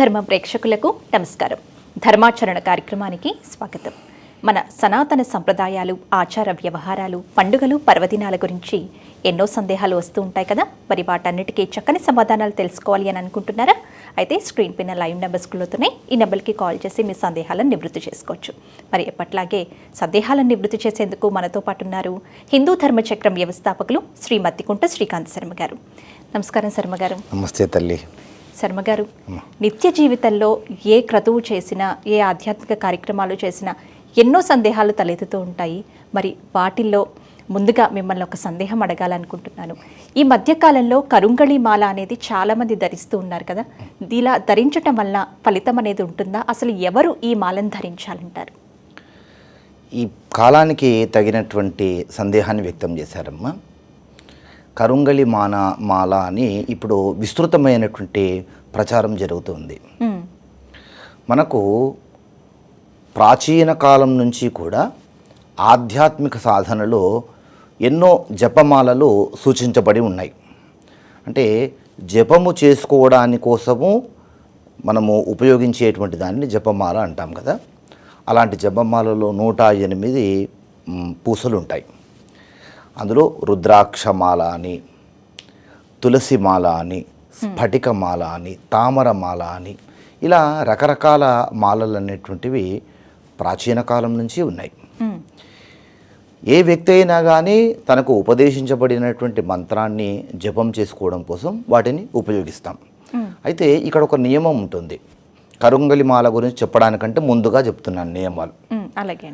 ధర్మ ప్రేక్షకులకు నమస్కారం. ధర్మాచరణ కార్యక్రమానికి స్వాగతం. మన సనాతన సంప్రదాయాలు ఆచార వ్యవహారాలు పండుగలు పర్వదినాల గురించి ఎన్నో సందేహాలు వస్తూ ఉంటాయి కదా? మరి వాటన్నిటికీ చక్కని సమాధానాలు తెలుసుకోవాలి అని అనుకుంటున్నారా? అయితే స్క్రీన్ పైన లైవ్ నెంబర్స్లోతోనే ఈ నెంబర్కి కాల్ చేసి మీ సందేహాలను నివృత్తి చేసుకోవచ్చు. మరి ఎప్పట్లాగే సందేహాలను నివృత్తి చేసేందుకు మనతో పాటు ఉన్నారు హిందూ ధర్మచక్రం వ్యవస్థాపకులు శ్రీ మత్తికుంట శ్రీకాంత్ శర్మ గారు. నమస్కారం శర్మ గారు. నమస్తే తల్లి. శర్మ గారు నిత్య జీవితంలో ఏ క్రతువు చేసినా ఏ ఆధ్యాత్మిక కార్యక్రమాలు చేసినా ఎన్నో సందేహాలు తలెత్తుతూ ఉంటాయి. మరి వాటిల్లో ముందుగా మిమ్మల్ని ఒక సందేహం అడగాలనుకుంటున్నాను. ఈ మధ్యకాలంలో కరుంగళి మాల అనేది చాలామంది ధరిస్తూ ఉన్నారు కదా. ఇలా ధరించటం వల్ల ఫలితం అనేది ఉంటుందా? అసలు ఎవరు ఈ మాలను ధరించాలంటారు? ఈ కాలానికి తగినటువంటి సందేహాన్ని వ్యక్తం చేశారమ్మా. కరుంగళి మాన మాల అని ఇప్పుడు విస్తృతమైనటువంటి ప్రచారం జరుగుతుంది. మనకు ప్రాచీన కాలం నుంచి కూడా ఆధ్యాత్మిక సాధనలో ఎన్నో జపమాలలు సూచించబడి ఉన్నాయి. అంటే జపము చేసుకోవడాని కోసము మనము ఉపయోగించేటువంటి దాన్ని జపమాల అంటాం కదా. అలాంటి జపమాలలో నూట ఎనిమిది పూసలు ఉంటాయి అందులో రుద్రాక్షమాల అని తులసిమాల అని స్ఫటికమాల అని తామరమాల అని ఇలా రకరకాల మాలలు అనేటువంటివి ప్రాచీన కాలం నుంచి ఉన్నాయి. ఏ వ్యక్తి అయినా కానీ తనకు ఉపదేశించబడినటువంటి మంత్రాన్ని జపం చేసుకోవడం కోసం వాటిని ఉపయోగిస్తాం. అయితే ఇక్కడ ఒక నియమం ఉంటుంది. కరుంగలి మాల గురించి చెప్పడానికంటే ముందుగా చెప్తున్నాను నియమాలు. అలాగే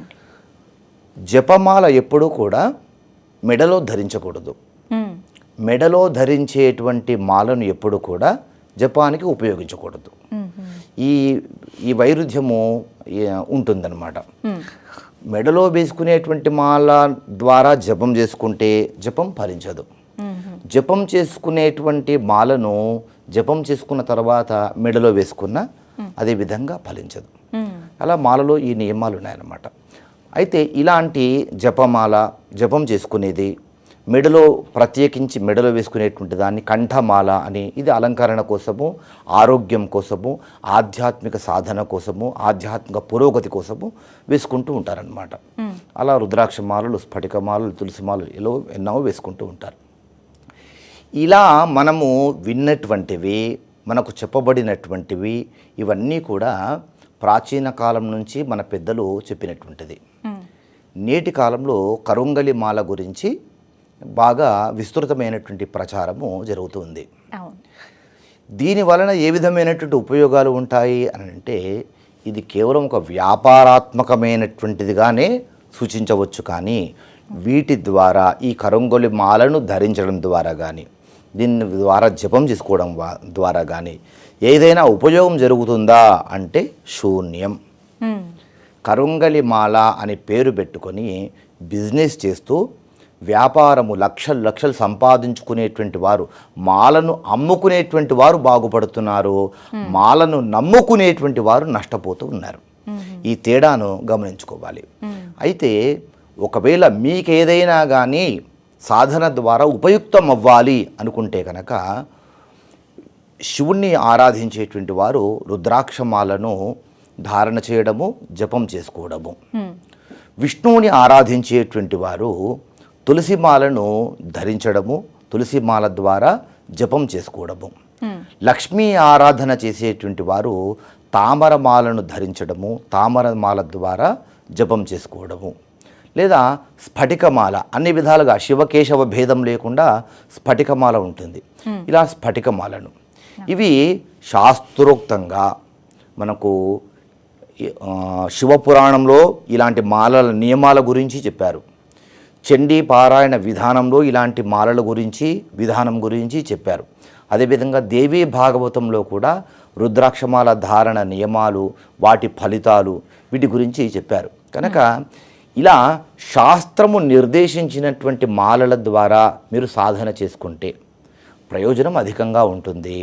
జపమాల ఎప్పుడూ కూడా మెడలో ధరించకూడదు. మెడలో ధరించేటువంటి మాలను ఎప్పుడు కూడా జపానికి ఉపయోగించకూడదు. ఈ ఈ వైరుధ్యము ఉంటుందన్నమాట. మెడలో వేసుకునేటువంటి మాల ద్వారా జపం చేసుకుంటే జపం ఫలించదు. జపం చేసుకునేటువంటి మాలను జపం చేసుకున్న తర్వాత మెడలో వేసుకున్న అదే విధంగా ఫలించదు. అలా మాలలో ఈ నియమాలు ఉన్నాయన్నమాట. అయితే ఇలాంటి జపమాల జపం చేసుకునేది మెడలో ప్రత్యేకించి మెడలో వేసుకునేటువంటి దాన్ని కంఠమాల అని ఇది అలంకరణ కోసము ఆరోగ్యం కోసము ఆధ్యాత్మిక సాధన కోసము ఆధ్యాత్మిక పురోగతి కోసము వేసుకుంటూ ఉంటారనమాట అలా రుద్రాక్ష మాలలు స్ఫటిక మాలలు తులసి మాలలు ఇలా ఎన్నో వేసుకుంటూ ఉంటారు. ఇలా మనము విన్నటువంటివి మనకు చెప్పబడినటువంటివి ఇవన్నీ కూడా ప్రాచీన కాలం నుంచి మన పెద్దలు చెప్పినటువంటిది. నేటి కాలంలో కరుంగలి మాల గురించి బాగా విస్తృతమైనటువంటి ప్రచారము జరుగుతుంది. దీని వలన ఏ విధమైనటువంటి ఉపయోగాలు ఉంటాయి అని అంటే ఇది కేవలం ఒక వ్యాపారాత్మకమైనటువంటిదిగానే సూచించవచ్చు కానీ వీటి ద్వారా ఈ కరంగొలి మాలను ధరించడం ద్వారా కానీ దీని ద్వారా జపం చేసుకోవడం ద్వారా కానీ ఏదైనా ఉపయోగం జరుగుతుందా అంటే శూన్యం. కరుంగలి మాల అని పేరు పెట్టుకొని బిజినెస్ చేస్తూ వ్యాపారము లక్షలు లక్షలు సంపాదించుకునేటువంటి వారు మాలను అమ్ముకునేటువంటి వారు బాగుపడుతున్నారు. మాలను నమ్ముకునేటువంటి వారు నష్టపోతూ ఉన్నారు. ఈ తేడాను గమనించుకోవాలి. అయితే ఒకవేళ మీకేదైనా కానీ సాధన ద్వారా ఉపయుక్తం అవ్వాలి అనుకుంటే కనుక శివుణ్ణి ఆరాధించేటువంటి వారు రుద్రాక్షమాలను ధారణ చేయడము జపం చేసుకోవడము. విష్ణువుని ఆరాధించేటువంటి వారు తులసిమాలను ధరించడము తులసిమాల ద్వారా జపం చేసుకోవడము. లక్ష్మీ ఆరాధన చేసేటువంటి వారు తామరమాలను ధరించడము తామరమాల ద్వారా జపం చేసుకోవడము. లేదా స్ఫటికమాల అన్ని విధాలుగా శివకేశవ భేదం లేకుండా స్ఫటికమాల ఉంటుంది. ఇలా స్ఫటికమాలను. ఇవి శాస్త్రోక్తంగా మనకు శివపురాణంలో ఇలాంటి మాలల నియమాల గురించి చెప్పారు. చండీ పారాయణ విధానంలో ఇలాంటి మాలల గురించి విధానం గురించి చెప్పారు. అదేవిధంగా దేవీ భాగవతంలో కూడా రుద్రాక్షమాల ధారణ నియమాలు వాటి ఫలితాలు వీటి గురించి చెప్పారు. కనుక ఇలా శాస్త్రము నిర్దేశించినటువంటి మాలల ద్వారా మీరు సాధన చేసుకుంటే ప్రయోజనం అధికంగా ఉంటుంది.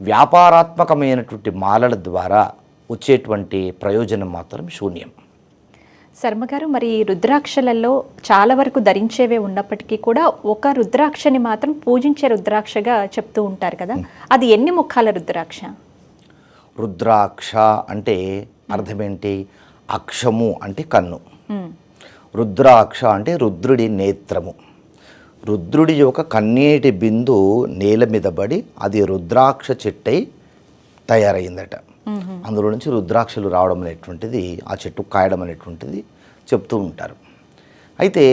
వ్యాపారాత్మకమైనటువంటి మాలల ద్వారా వచ్చేటువంటి ప్రయోజనం మాత్రం శూన్యం. శర్మ గారు మరి రుద్రాక్షలలో చాలా వరకు ధరించేవే ఉన్నప్పటికీ కూడా ఒక రుద్రాక్షని మాత్రం పూజించే రుద్రాక్షగా చెప్తూ ఉంటారు కదా. అది ఎన్ని ముఖాల రుద్రాక్ష? రుద్రాక్ష అంటే అర్థమేంటి? అక్షము అంటే కన్ను. రుద్రాక్ష అంటే రుద్రుడి నేత్రము. రుద్రుడి యొక్క కన్నీటి బిందు నేల మీద పడి అది రుద్రాక్ష చెట్టై తయారైందట. అందులో నుంచి రుద్రాక్షలు రావడం అనేటువంటిది ఆ చెట్టు కాయడం అనేటువంటిది చెప్తూ ఉంటారు. అయితే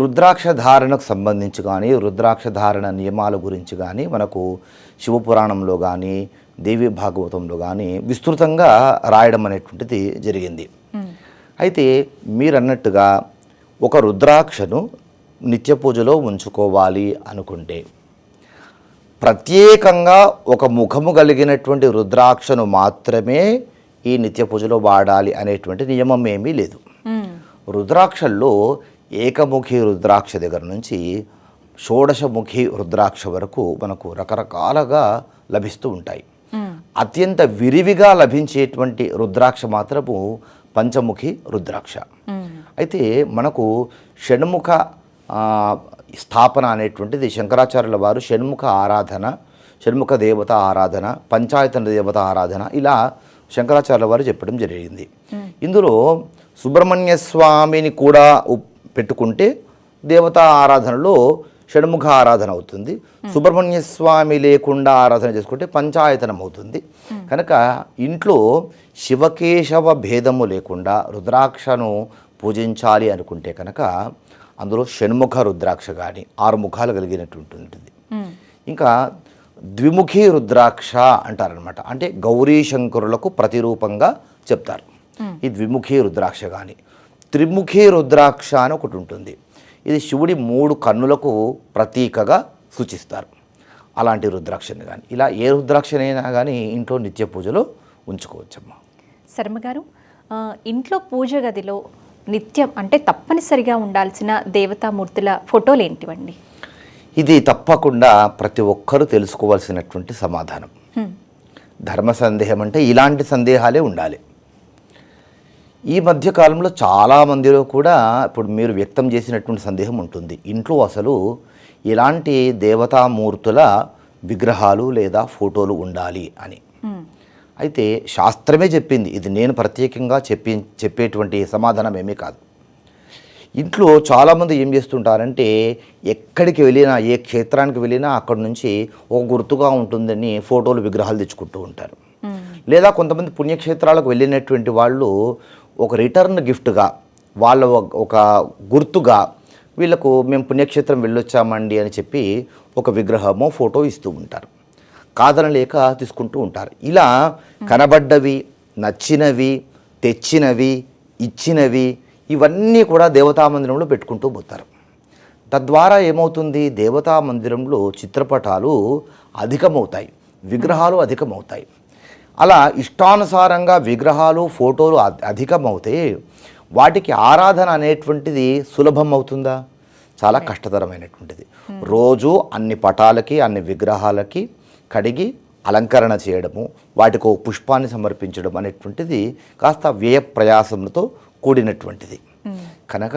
రుద్రాక్ష ధారణకు సంబంధించి కానీ రుద్రాక్ష ధారణ నియమాల గురించి కానీ మనకు శివపురాణంలో కానీ దేవి భాగవతంలో కానీ విస్తృతంగా రాయడం అనేటువంటిది జరిగింది. అయితే మీరు అన్నట్టుగా ఒక రుద్రాక్షను నిత్య పూజలో ఉంచుకోవాలి అనుకుంటే ప్రత్యేకంగా ఒక ముఖము కలిగినటువంటి రుద్రాక్షను మాత్రమే ఈ నిత్య పూజలో వాడాలి అనేటువంటి నియమం ఏమీ లేదు. రుద్రాక్షల్లో ఏకముఖి రుద్రాక్ష దగ్గర నుంచి షోడశముఖి రుద్రాక్ష వరకు మనకు రకరకాలుగా లభిస్తూ ఉంటాయి. అత్యంత విరివిగా లభించేటువంటి రుద్రాక్ష మాత్రము పంచముఖి రుద్రాక్ష. అయితే మనకు షణ్ముఖ స్థాపన అనేటువంటిది శంకరాచార్యుల వారు షణ్ముఖ ఆరాధన షణ్ముఖ దేవత ఆరాధన పంచాయతన దేవత ఆరాధన ఇలా శంకరాచార్యుల వారు చెప్పడం జరిగింది. ఇందులో సుబ్రహ్మణ్య స్వామిని కూడా పెట్టుకుంటే దేవతా ఆరాధనలో షణ్ముఖ ఆరాధన అవుతుంది. సుబ్రహ్మణ్య స్వామి లేకుండా ఆరాధన చేసుకుంటే పంచాయతనం అవుతుంది. కనుక ఇంట్లో శివకేశవ భేదము లేకుండా రుద్రాక్షను పూజించాలి అనుకుంటే కనుక అందులో షణ్ముఖ రుద్రాక్ష కానీ ఆరు ముఖాలు కలిగినటువంటి ఉంటుంది ఇంకా ద్విముఖి రుద్రాక్ష అంటారనమాట అంటే గౌరీ శంకరులకు ప్రతిరూపంగా చెప్తారు. ఈ ద్విముఖి రుద్రాక్ష కానీ త్రిముఖి రుద్రాక్ష అని ఒకటి ఉంటుంది ఇది శివుడి మూడు కన్నులకు ప్రతీకగా సూచిస్తారు. అలాంటి రుద్రాక్షని కానీ ఇలా ఏ రుద్రాక్షనైనా కానీ ఇంట్లో నిత్య పూజలో ఉంచుకోవచ్చమ్మా. శర్మ గారు ఆ, ఇంట్లో పూజ గదిలో నిత్యం అంటే తప్పనిసరిగా ఉండాల్సిన దేవతామూర్తుల ఫోటోలు ఏంటివండి? ఇది తప్పకుండా ప్రతి ఒక్కరూ తెలుసుకోవాల్సినటువంటి సమాధానం. ధర్మ సందేహం అంటే ఇలాంటి సందేహాలే ఉండాలి. ఈ మధ్య కాలంలో చాలా మందిలో కూడా ఇప్పుడు మీరు వ్యక్తం చేసినటువంటి సందేహం ఉంటుంది. ఇంట్లో అసలు ఇలాంటి దేవతామూర్తుల విగ్రహాలు లేదా ఫోటోలు ఉండాలి అని. అయితే శాస్త్రమే చెప్పింది. ఇది నేను ప్రత్యేకంగా చెప్పి చెప్పేటువంటి సమాధానం ఏమీ కాదు. ఇంట్లో చాలామంది ఏం చేస్తుంటారంటే ఎక్కడికి వెళ్ళినా ఏ క్షేత్రానికి వెళ్ళినా అక్కడి నుంచి ఒక గుర్తుగా ఉంటుందని ఫోటోలు విగ్రహాలు తెచ్చుకుంటూ ఉంటారు. లేదా కొంతమంది పుణ్యక్షేత్రాలకు వెళ్ళినటువంటి వాళ్ళు ఒక రిటర్న్ గిఫ్ట్గా వాళ్ళ ఒక- గుర్తుగా వీళ్ళకు మేము పుణ్యక్షేత్రం వెళ్ళొచ్చామండి అని చెప్పి ఒక విగ్రహమో ఫోటో ఇస్తూ ఉంటారు. కాదనలేక తీసుకుంటూ ఉంటారు. ఇలా కనబడ్డవి నచ్చినవి తెచ్చినవి ఇచ్చినవి ఇవన్నీ కూడా దేవతా మందిరంలో పెట్టుకుంటూ పోతారు. తద్వారా ఏమవుతుంది? దేవతా మందిరంలో చిత్రపటాలు అధికమవుతాయి. విగ్రహాలు అధికమవుతాయి. అలా ఇష్టానుసారంగా విగ్రహాలు ఫోటోలు అధికమవుతే వాటికి ఆరాధన అనేటువంటిది సులభం అవుతుందా? చాలా కష్టతరమైనటువంటిది. రోజు అన్ని పటాలకి అన్ని విగ్రహాలకి కడిగి అలంకరణ చేయడము వాటికి పుష్పాన్ని సమర్పించడం అనేటువంటిది కాస్త వ్యయ ప్రయాసంతో కూడినటువంటిది కనుక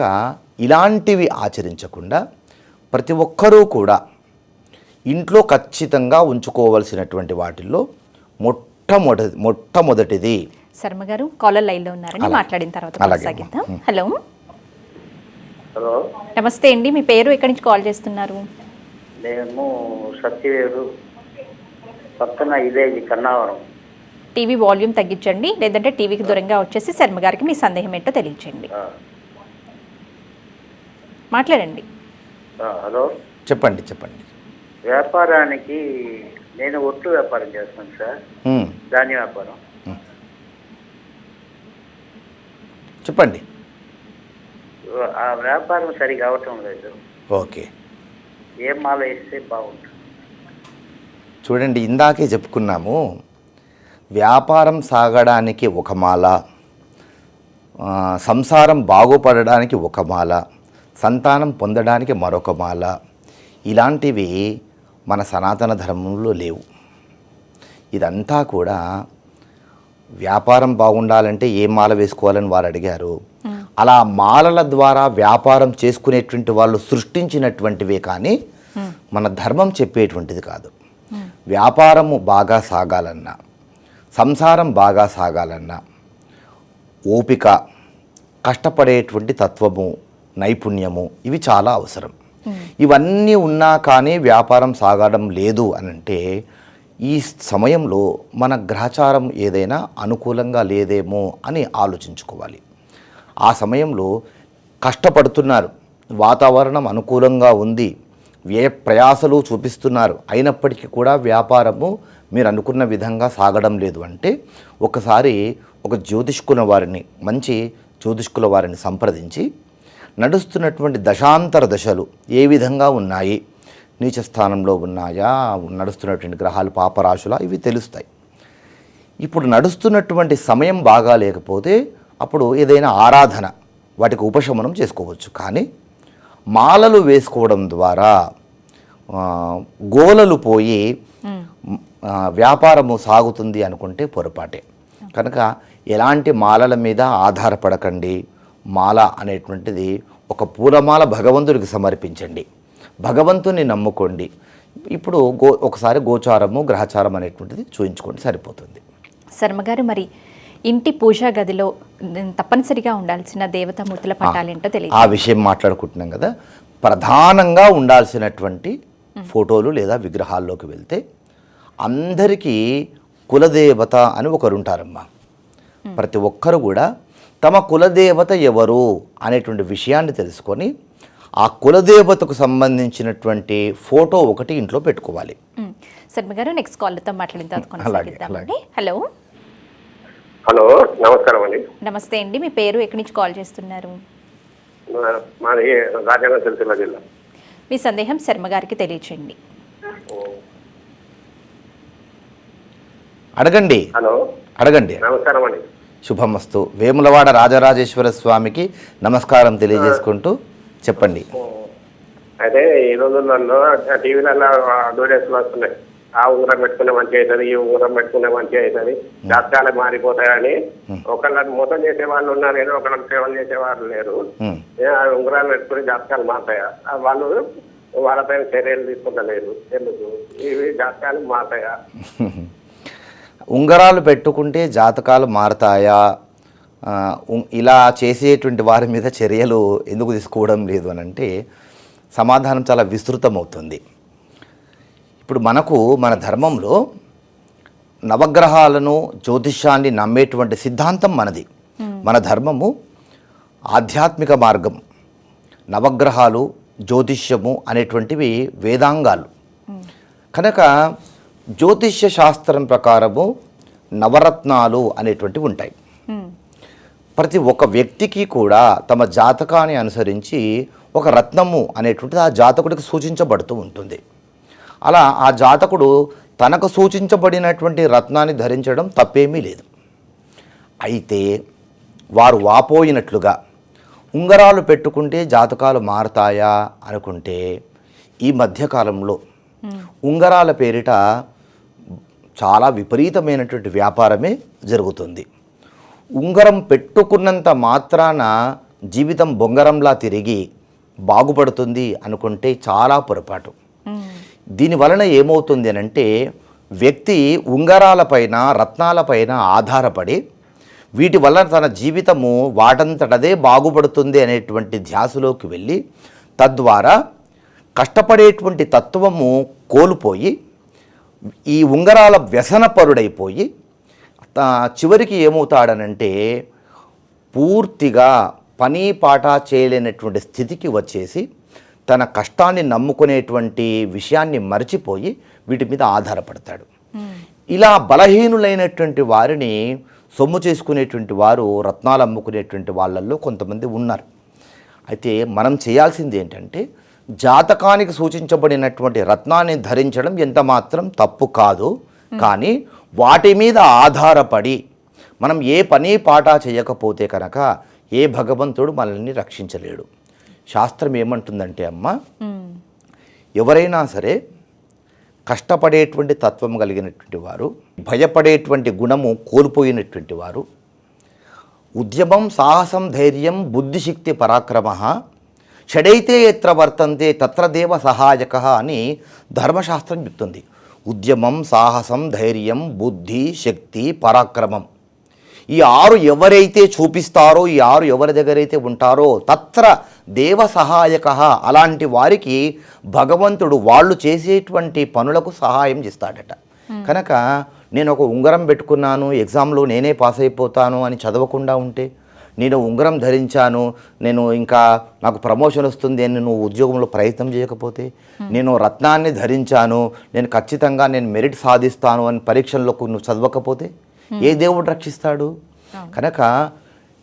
ఇలాంటివి ఆచరించకుండా ప్రతి ఒక్కరూ కూడా ఇంట్లో ఖచ్చితంగా ఉంచుకోవలసినటువంటి వాటిల్లో మొట్టమొదటి మొట్టమొదటిది. శర్మ గారు కాలర్ లైన్లో ఉన్నారని. మాట్లాడిన తర్వాత. కొనసాగిద్దాం. హలో. హలో. నమస్తే అండి. మీ పేరు ఎక్కడి నుంచి కాల్ చేస్తున్నారు? మేము సత్యవేడు పక్కన కన్నావరం. టీవీ వాల్యూమ్ తగ్గించండి. లేదంటే టీవీకి దూరంగా వచ్చేసి శర్మ గారికి మీ సందేహం ఏంటో తెలియచేయండి. ఆ, మాట్లాడండి. హలో. చెప్పండి చెప్పండి. వ్యాపారానికి నేను ఒట్టు వ్యాపారం చేస్తాను సార్. ధాన్య వ్యాపారం. చెప్పండి. ఆ వ్యాపారం సరిగా అవటం లేదు. ఓకే. ఏం మాల వేస్తే బాగుంటుంది. చూడండి ఇందాకే చెప్పుకున్నాము వ్యాపారం సాగడానికి ఒక మాల సంసారం బాగుపడడానికి ఒక మాల సంతానం పొందడానికి మరొక మాల ఇలాంటివి మన సనాతన ధర్మంలో లేవు. ఇదంతా కూడా వ్యాపారం బాగుండాలంటే ఏ మాల వేసుకోవాలని వారు అడిగారు. అలా మాలల ద్వారా వ్యాపారం చేసుకునేటువంటి వాళ్ళు సృష్టించినటువంటివే కానీ మన ధర్మం చెప్పేటువంటిది కాదు. వ్యాపారము బాగా సాగాలన్నా సంసారం బాగా సాగాలన్నా ఓపిక కష్టపడేటువంటి తత్వము నైపుణ్యము ఇవి చాలా అవసరం. ఇవన్నీ ఉన్నా కానీ వ్యాపారం సాగడం లేదు అని అంటే ఈ సమయంలో మన గ్రహచారం ఏదైనా అనుకూలంగా లేదేమో అని ఆలోచించుకోవాలి. ఆ సమయంలో కష్టపడుతున్నారు వాతావరణం అనుకూలంగా ఉంది వ్యయ ప్రయాసలు చూపిస్తున్నారు అయినప్పటికీ కూడా వ్యాపారము మీరు అనుకున్న విధంగా సాగడం లేదు అంటే ఒకసారి ఒక జ్యోతిష్కుల వారిని మంచి జ్యోతిష్కుల వారిని సంప్రదించి నడుస్తున్నటువంటి దశాంతర దశలు ఏ విధంగా ఉన్నాయి? నీచ స్థానంలో ఉన్నాయా? నడుస్తున్నటువంటి గ్రహాలు పాపరాశులా? ఇవి తెలుస్తాయి. ఇప్పుడు నడుస్తున్నటువంటి సమయం బాగా లేకపోతే అప్పుడు ఏదైనా ఆరాధన వాటికి ఉపశమనం చేసుకోవచ్చు. కానీ మాలలు వేసుకోవడం ద్వారా గోలలు పోయి వ్యాపారము సాగుతుంది అనుకుంటే పొరపాటే. కనుక ఎలాంటి మాలల మీద ఆధారపడకండి. మాల అనేటువంటిది ఒక పూలమాల భగవంతుడికి సమర్పించండి. భగవంతుని నమ్ముకోండి. ఇప్పుడు గో ఒకసారి గోచారము గ్రహచారం అనేటువంటిది చూయించుకోండి సరిపోతుంది. శర్మగారు మరి ఇంటి పూజా గదిలో తప్పనిసరిగా ఉండాల్సిన దేవతామూర్తుల పటాలేంటో తెలియదు. ఆ విషయం మాట్లాడుకుంటున్నాం కదా. ప్రధానంగా ఉండాల్సినటువంటి ఫోటోలు లేదా విగ్రహాల్లోకి వెళ్తే అందరికీ కులదేవత అని ఒకరు ఉంటారమ్మా ప్రతి ఒక్కరు కూడా తమ కులదేవత ఎవరు అనేటువంటి విషయాన్ని తెలుసుకొని ఆ కులదేవతకు సంబంధించినటువంటి ఫోటో ఒకటి ఇంట్లో పెట్టుకోవాలి. ఉమ్. శర్మగారు నెక్స్ట్ కాల్తో మాట్లాడిన హలో హలో నమస్కారం అండి. నమస్తే అండి మీ పేరు ఎక్కడి నుంచి కాల్ చేస్తున్నారు? మా- మాది రాజన్న సిరిసిల్ల జిల్లా. మీ సందేహం శర్మ గారికి తెలియచేయండి. అడగండి. హలో. అడగండి. నమస్కారం అండి. శుభమస్తు. వేములవాడ రాజరాజేశ్వర స్వామికి నమస్కారం తెలియజేసుకుంటూ చెప్పండి. అయితే ఈ రోజులలో టీవీలలో అడ్వర్టైజ్లు వస్తున్నాయి. ఆ ఉంగరం పెట్టుకునే మంచి అవుతుంది ఈ ఉంగరం పెట్టుకునే మంచి అవుతుంది. జాతకాలు మారిపోతాయని ఒకళ్ళని మోసం చేసే వాళ్ళు ఉన్నారు కానీ ఒకళ్ళకి సేవలు చేసే వాళ్ళు లేరు ఆ ఉంగరాలు పెట్టుకుని జాతకాలు మారుతాయా? వాళ్ళు వాళ్ళపైన చర్యలు తీసుకుంటలేరు. ఎందుకు? ఇవి జాతకాలు మారుతాయా? ఉంగరాలు పెట్టుకుంటే జాతకాలు మారతాయా? ఇలా చేసేటువంటి వారి మీద చర్యలు ఎందుకు తీసుకోవడం లేదు అని అంటే సమాధానం చాలా విస్తృతమవుతుంది. ఇప్పుడు మనకు మన ధర్మంలో నవగ్రహాలను జ్యోతిష్యాన్ని నమ్మేటువంటి సిద్ధాంతం మనది. మన ధర్మము ఆధ్యాత్మిక మార్గం. నవగ్రహాలు జ్యోతిష్యము అనేటువంటివి వేదాంగాలు. కనుక జ్యోతిష్య శాస్త్రం ప్రకారము నవరత్నాలు అనేటువంటివి ఉంటాయి. ప్రతి ఒక్క వ్యక్తికి కూడా తమ జాతకాన్ని అనుసరించి ఒక రత్నము అనేటువంటిది ఆ జాతకుడికి సూచించబడుతూ ఉంటుంది. అలా ఆ జాతకుడు తనకు సూచించబడినటువంటి రత్నాన్ని ధరించడం తప్పేమీ లేదు. అయితే వారు వాపోయినట్లుగా ఉంగరాలు పెట్టుకుంటే జాతకాలు మారతాయా అనుకుంటే ఈ మధ్యకాలంలో ఉంగరాల పేరిట చాలా విపరీతమైనటువంటి వ్యాపారమే జరుగుతుంది ఉంగరం పెట్టుకున్నంత మాత్రాన జీవితం బొంగరంలా తిరిగి బాగుపడుతుంది అనుకుంటే చాలా పొరపాటు. దీని వలన ఏమవుతుంది అని అంటే వ్యక్తి ఉంగరాలపైన రత్నాలపైన ఆధారపడి వీటి వల్ల తన జీవితము వాటంతటదే బాగుపడుతుంది అనేటువంటి ధ్యాసలోకి వెళ్ళి తద్వారా కష్టపడేటువంటి తత్వము కోల్పోయి ఈ ఉంగరాల వ్యసనపరుడైపోయి చివరికి ఏమవుతాడనంటే పూర్తిగా పని పాట చేయలేనటువంటి స్థితికి వచ్చేసి తన కష్టాన్ని నమ్ముకునేటువంటి విషయాన్ని మర్చిపోయి వీటి మీద ఆధారపడతాడు. ఇలా బలహీనులైనటువంటి వారిని సొమ్ము చేసుకునేటువంటి వారు రత్నాలు అమ్ముకునేటువంటి వాళ్ళల్లో కొంతమంది ఉన్నారు. అయితే మనం చేయాల్సింది ఏంటంటే జాతకానికి సూచించబడినటువంటి రత్నాన్ని ధరించడం ఎంత మాత్రం తప్పు కాదు. కానీ వాటి మీద ఆధారపడి మనం ఏ పని పాట చేయకపోతే కనుక ఏ భగవంతుడు మనల్ని రక్షించలేడు. శాస్త్రం ఏమంటుందంటే అమ్మ ఎవరైనా సరే కష్టపడేటువంటి తత్వం కలిగినటువంటి వారు భయపడేటువంటి గుణము కోల్పోయినటువంటి వారు ఉద్యమం సాహసం ధైర్యం బుద్ధిశక్తి పరాక్రమ షడైతే ఎత్ర వర్తంతే తత్ర దేవ సహాయక అని ధర్మశాస్త్రం చెప్తుంది. ఉద్యమం సాహసం ధైర్యం బుద్ధి శక్తి పరాక్రమం. ఈ ఆరు ఎవరైతే చూపిస్తారో ఈ ఆరు ఎవరి దగ్గరైతే ఉంటారో తత్ర దేవ సహాయక అలాంటి వారికి భగవంతుడు వాళ్ళు చేసేటువంటి పనులకు సహాయం చేస్తాడట. కనుక నేను ఒక ఉంగరం పెట్టుకున్నాను ఎగ్జామ్లో నేనే పాస్ అయిపోతాను అని చదవకుండా ఉంటే నేను ఉంగరం ధరించాను నేను ఇంకా నాకు ప్రమోషన్ వస్తుంది అని నువ్వు ఉద్యోగంలో ప్రయత్నం చేయకపోతే నేను రత్నాన్ని ధరించాను నేను ఖచ్చితంగా నేను మెరిట్ సాధిస్తాను అని పరీక్షల్లో నువ్వు చదవకపోతే ఏ దేవుడు రక్షిస్తాడు? కనుక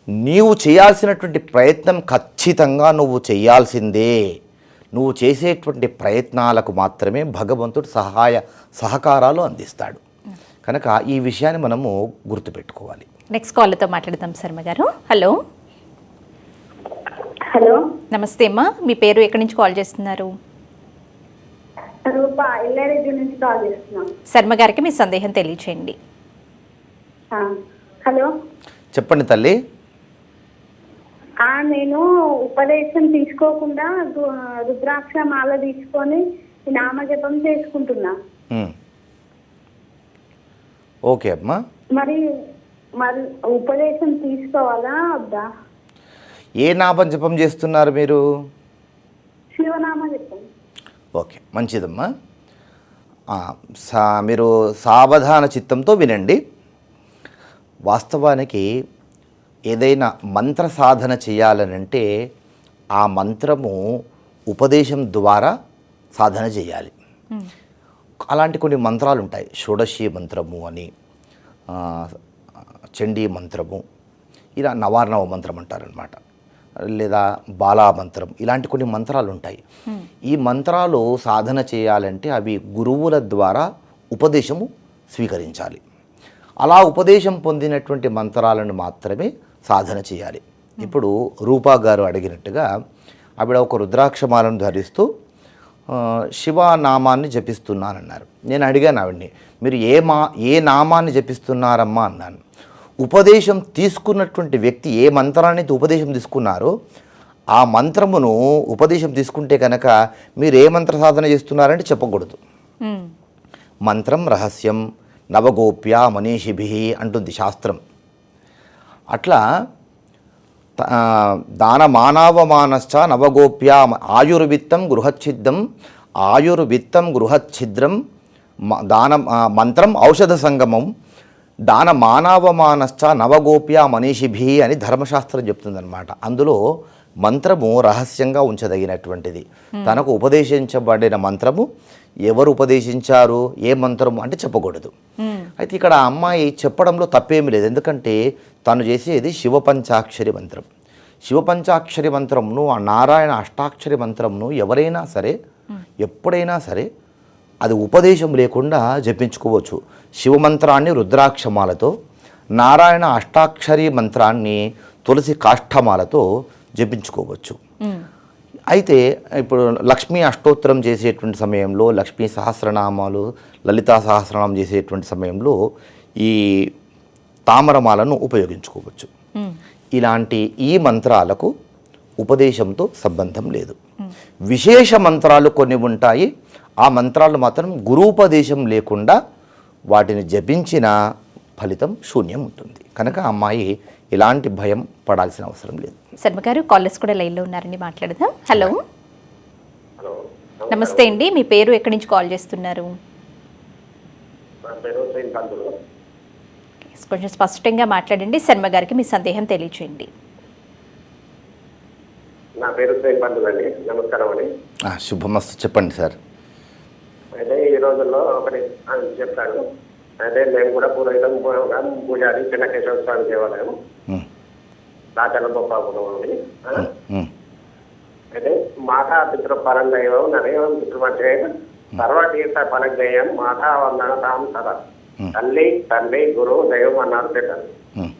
నీవు చేయాల్సినటువంటి ప్రయత్నం ఖచ్చితంగా నువ్వు చేయాల్సిందే. నువ్వు చేసేటువంటి ప్రయత్నాలకు మాత్రమే భగవంతుడు సహాయ సహకారాలు అందిస్తాడు. కనుక ఈ విషయాన్ని మనము గుర్తుపెట్టుకోవాలి. నెక్స్ట్ కాల్తో మాట్లాడదాం శర్మ గారు. హలో హలో నమస్తే అమ్మా. మీ పేరు ఎక్కడి నుంచి కాల్ చేస్తున్నారు? రూపా ఎల్లారెడ్డి నుంచి కాల్ చేస్తున్నాం. శర్మ గారికి మీ సందేహం తెలియచేయండి. హలో. చెప్పండి తల్లి. ఆ, నేను ఉపదేశం తీసుకోకుండా రుద్రాక్ష మాల తీసుకొని నామజపం చేసుకుంటున్నా. ఓకే అమ్మా. మరి మరి ఉపదేశం తీసుకోవాలా వద్దా? ఏ నామం జపం చేస్తున్నారు మీరు? శివనామ జపం. ఓకే మంచిదమ్మా. ఆ, సా మీరు సావధాన చిత్తంతో వినండి. వాస్తవానికి ఏదైనా మంత్ర సాధన చేయాలనంటే ఆ మంత్రము ఉపదేశం ద్వారా సాధన చేయాలి. అలాంటి కొన్ని మంత్రాలు ఉంటాయి షోడశి మంత్రము అని ఆ, చండీ మంత్రము ఇలా నవార్ణవ మంత్రం అంటారనమాట లేదా బాలా మంత్రం ఇలాంటి కొన్ని మంత్రాలు ఉంటాయి ఈ మంత్రాలు సాధన చేయాలంటే అవి గురువుల ద్వారా ఉపదేశము స్వీకరించాలి. అలా ఉపదేశం పొందినటువంటి మంత్రాలను మాత్రమే సాధన చేయాలి. ఇప్పుడు రూపా గారు అడిగినట్టుగా ఆవిడ ఒక రుద్రాక్షమాలను ధరిస్తూ శివనామాన్ని జపిస్తున్నానన్నారు. నేను అడిగాను ఆవిడ్ని మీరు ఏ మా ఏ నామాన్ని జపిస్తున్నారమ్మా? అన్నాను. ఉపదేశం తీసుకున్నటువంటి వ్యక్తి ఏ మంత్రాన్ని ఉపదేశం తీసుకున్నారో ఆ మంత్రమును ఉపదేశం తీసుకుంటే కనుక మీరు ఏ మంత్ర సాధన చేస్తున్నారంటే చెప్పకూడదు. మంత్రం రహస్యం నవగోప్య మనీషిభి అంటుంది శాస్త్రం. అట్లా దాన మానవమానశ్చ నవగోప్య ఆయుర్విత్తం గృహఛిద్దం ఆయుర్విత్తం గృహఛిద్రం మ- దాన మంత్రం ఔషధ సంగమం దాన మానవమానశ్చ నవగోప్య మనీషిభి అని ధర్మశాస్త్రం చెప్తుందన్నమాట. అందులో మంత్రము రహస్యంగా ఉంచదగినటువంటిది. తనకు ఉపదేశించబడిన మంత్రము ఎవరు ఉపదేశించారు ఏ మంత్రము అంటే చెప్పకూడదు. అయితే ఇక్కడ ఆ అమ్మాయి చెప్పడంలో తప్పేమీ లేదు. ఎందుకంటే తను చేసేది శివపంచాక్షరి మంత్రం. శివపంచాక్షరి మంత్రంను ఆ నారాయణ అష్టాక్షరి మంత్రంను ఎవరైనా సరే ఎప్పుడైనా సరే అది ఉపదేశం లేకుండా జపించుకోవచ్చు. శివమంత్రాన్ని రుద్రాక్షమాలతో నారాయణ అష్టాక్షరి మంత్రాన్ని తులసి కాష్టమాలతో జపించుకోవచ్చు. అయితే ఇప్పుడు లక్ష్మీ అష్టోత్తరం చేసేటువంటి సమయంలో లక్ష్మీ సహస్రనామాలు లలితా సహస్రనామం చేసేటువంటి సమయంలో ఈ తామరమాలను ఉపయోగించుకోవచ్చు. ఇలాంటి ఈ మంత్రాలకు ఉపదేశంతో సంబంధం లేదు. విశేష మంత్రాలు కొన్ని ఉంటాయి. ఆ మంత్రాలు మాత్రం గురూపదేశం లేకుండా వాటిని జపించిన ఫలితం శూన్యం ఉంటుంది. కనుక అమ్మాయి ఎలాంటి భయం పడాల్సిన అవసరం లేదు. శర్మ గారు కాలర్స్ కూడా లైన్లో ఉన్నారండి మాట్లాడదాం. హలో. నమస్తే అండి. మీ పేరు ఎక్కడి నుంచి కాల్ చేస్తున్నారు? కొంచెం స్పష్టంగా మాట్లాడండి. శర్మ గారికి మీ సందేహం తెలియచేయండి. నా పేరు నమస్కారం అండి. ఆ, శుభమస్తు. చెప్పండి సార్. అయితే ఈ రోజుల్లో ఒకటి చెప్తాను అయితే మేము కూడా పూర్వీతం పూజారి చిన్న కేశవ స్వామి దేవాలయం ఆ? ఉమ్, అయితే మాతా పితృ పరందైవం నరేవం పితృమధ్య సర్వతీర్థ ఫలజ్ఞేయం మాతా వందన తాం సదా తల్లి తండ్రి గురువు దైవం అన్నారు పెట్టారు.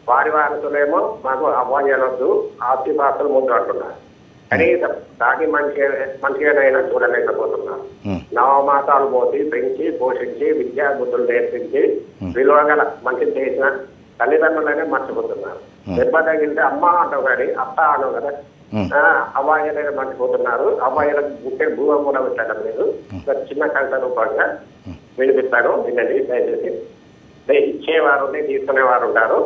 వారి వారసులేమో మాకు అవ్వాజనొద్దు ఆస్తిపాస్తులు ముద్దు అంటున్నారు. కనీసం దాని మంచి మంచిగానైనా చూడలేకపోతున్నారు నవమాసాలు పోసి పెంచి పోషించి విద్యా బుద్ధులు నేర్పించి విలువగల మంచి చేసిన తల్లిదండ్రులనే మర్చిపోతున్నారు. దెబ్బ తగిలితే అమ్మ అంటావు కానీ అత్త అనవు కదా. అబ్బాయిలైనా మర్చిపోతున్నారు. అబ్బాయిలకు గుట్టే భూమం కూడా పెట్టడం లేదు. చిన్న కవిత రూపంగా వినిపిస్తాను వినండి దయచేసి. ఇచ్చేవారు తీసుకునేవారు ఉంటారు.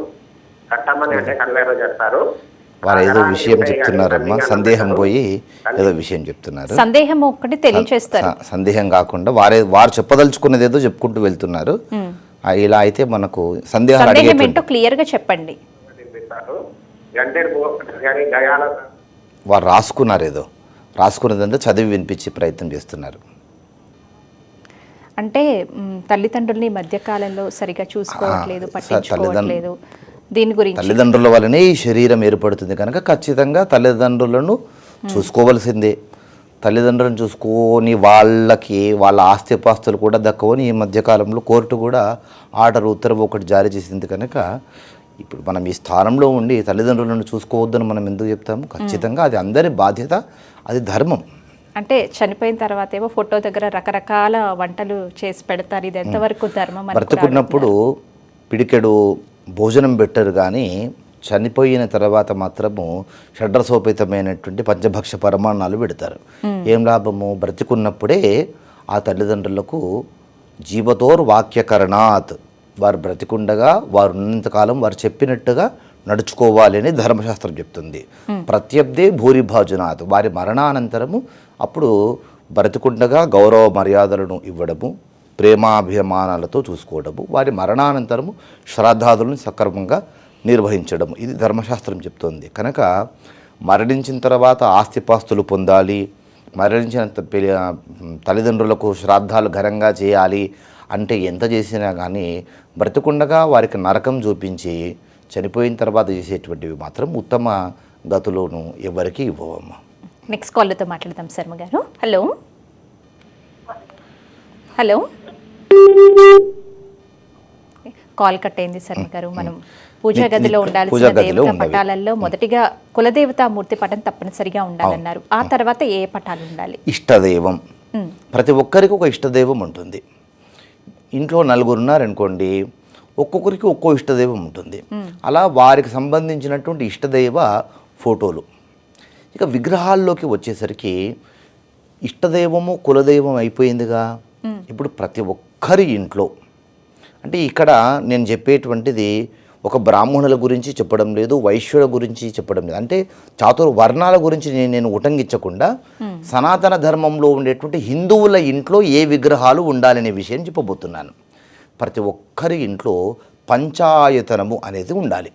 కట్టమని అంటే కళ్ళేరో చేస్తారు. వారు ఏదో విషయం చెప్తున్నారమ్మా. సందేహం. పోయి ఏదో విషయం చెప్తున్నారు. సందేహం ఒక్కటి తెలియచేస్తారు. సందేహం కాకుండా వారే వారు చెప్పదలుచుకున్నది ఏదో చెప్పుకుంటూ వెళ్తున్నారు. ఇలా అయితే మనకు సందేహాలు సందేహం ఏంటో క్లియర్గా చెప్పండి వారు రాసుకున్నారు ఏదో రాసుకున్నదంతా చదివి వినిపించే ప్రయత్నం చేస్తున్నారు. అంటే తల్లిదండ్రుల్ని ఈ మధ్య కాలంలో సరిగా చూసుకోవట్లేదు పట్టించుకోవట్లేదు. దీని గురించి. తల్లిదండ్రుల వల్లనే ఈ శరీరం ఏర్పడుతుంది కనుక ఖచ్చితంగా తల్లిదండ్రులను చూసుకోవలసిందే. తల్లిదండ్రులను చూసుకొని వాళ్ళకి వాళ్ళ ఆస్తిపాస్తులు కూడా దక్కవని ఈ మధ్యకాలంలో కోర్టు కూడా ఆర్డర్ ఉత్తర్వు ఒకటి జారీ చేసింది కనుక ఇప్పుడు మనం ఈ స్థానంలో ఉండి తల్లిదండ్రులను చూసుకోవద్దని మనం ఎందుకు చెప్తాము? ఖచ్చితంగా అది అందరి బాధ్యత అది ధర్మం. అంటే చనిపోయిన తర్వాత ఏమో ఫోటో దగ్గర రకరకాల వంటలు చేసి పెడతారు. ఇది ఎంతవరకు ధర్మం బ్రతుకున్నప్పుడు పిడికెడు భోజనం పెట్టరు కానీ చనిపోయిన తర్వాత మాత్రము షడ్రసోపేతమైనటువంటి పంచభక్ష పరమాణాలు పెడతారు. ఏం లాభము? బ్రతికున్నప్పుడే ఆ తల్లిదండ్రులకు జీవతోర్ వాక్యకరణాత్. వారు బ్రతికుండగా వారు ఉన్నంతకాలం వారు చెప్పినట్టుగా నడుచుకోవాలి అని ధర్మశాస్త్రం చెప్తుంది. ప్రత్యబ్దే భూరిభాజనాత్ వారి మరణానంతరము అప్పుడు బ్రతికుండగా గౌరవ మర్యాదలను ఇవ్వడము ప్రేమాభిమానాలతో చూసుకోవడము వారి మరణానంతరము శ్రాద్ధాదులను సక్రమంగా నిర్వహించడం ఇది ధర్మశాస్త్రం చెప్తోంది. కనుక మరణించిన తర్వాత ఆస్తిపాస్తులు పొందాలి మరణించిన తల్లిదండ్రులకు శ్రాద్ధాలు ఘనంగా చేయాలి అంటే ఎంత చేసినా కానీ బ్రతికుండగా వారికి నరకం చూపించి చనిపోయిన తర్వాత చేసేటువంటివి మాత్రం ఉత్తమ గతులను ఎవరికి ఇవ్వవమ్మ. నెక్స్ట్ కాల్తో మాట్లాడదాం శర్మ గారు. హలో హలో కాల్ కట్ అయింది శర్మ గారు. మనం పూజా గదిలో ఉండాల్సిన దేవతా. పటాలలో మొదటిగా కులదేవతా మూర్తి పటం తప్పనిసరిగా ఉండాలన్నారు. ఆ తర్వాత ఏ పటాలు ఉండాలి? ఇష్టదైవం. ప్రతి ఒక్కరికి ఒక ఇష్టదైవం ఉంటుంది. ఇంట్లో నలుగురు ఉన్నారనుకోండి ఒక్కొక్కరికి ఒక్కో ఇష్టదైవం ఉంటుంది. అలా వారికి సంబంధించినటువంటి ఇష్టదైవ ఫోటోలు. ఇక విగ్రహాల్లోకి వచ్చేసరికి ఇష్టదైవము కులదైవం అయిపోయిందిగా. ఇప్పుడు ప్రతి ఒక్కరి ఇంట్లో. అంటే ఇక్కడ నేను చెప్పేటువంటిది ఒక బ్రాహ్మణుల గురించి చెప్పడం లేదు వైశ్యుల గురించి చెప్పడం లేదు. అంటే చాతుర్ వర్ణాల గురించి నేను నేను ఉటంకించకుండా సనాతన ధర్మంలో ఉండేటువంటి హిందువుల ఇంట్లో ఏ విగ్రహాలు ఉండాలనే విషయం చెప్పబోతున్నాను. ప్రతి ఒక్కరి ఇంట్లో పంచాయతనము అనేది ఉండాలి.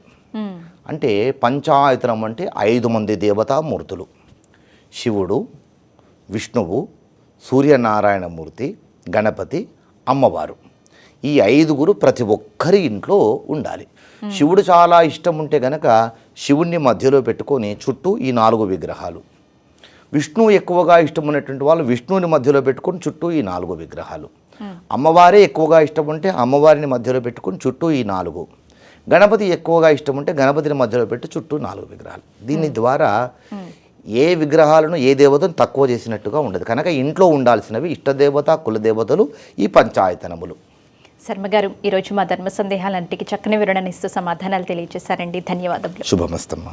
అంటే పంచాయతనం అంటే ఐదు మంది దేవతామూర్తులు. శివుడు విష్ణువు సూర్యనారాయణమూర్తి గణపతి అమ్మవారు. ఈ ఐదుగురు ప్రతి ఒక్కరి ఇంట్లో ఉండాలి. శివుడు చాలా ఇష్టం ఉంటే గనక శివుణ్ణి మధ్యలో పెట్టుకొని చుట్టూ ఈ నాలుగు విగ్రహాలు. విష్ణువు ఎక్కువగా ఇష్టం ఉన్నటువంటి వాళ్ళు విష్ణువుని మధ్యలో పెట్టుకొని చుట్టూ ఈ నాలుగు విగ్రహాలు. అమ్మవారే ఎక్కువగా ఇష్టం ఉంటే అమ్మవారిని మధ్యలో పెట్టుకొని చుట్టూ ఈ నాలుగు. గణపతి ఎక్కువగా ఇష్టం ఉంటే గణపతిని మధ్యలో పెట్టి చుట్టూ నాలుగు విగ్రహాలు. దీని ద్వారా ఏ విగ్రహాలను ఏ దేవతను తక్కువ చేసినట్టుగా ఉండదు. కనుక ఇంట్లో ఉండాల్సినవి ఇష్టదేవత కులదేవతలు ఈ పంచాయతనములు. శర్మ గారు ఈరోజు మా ధర్మ సందేహాలంటికి చక్కని వివరణ ఇస్తూ సమాధానాలు తెలియజేశారండి ధన్యవాదములు. శుభమస్తమ్మ.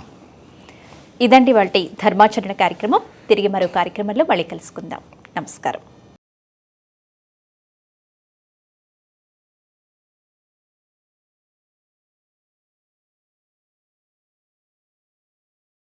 ఇదండి వాటి ధర్మాచరణ కార్యక్రమం. తిరిగి మరో కార్యక్రమంలో మళ్ళీ కలుసుకుందాం. నమస్కారం.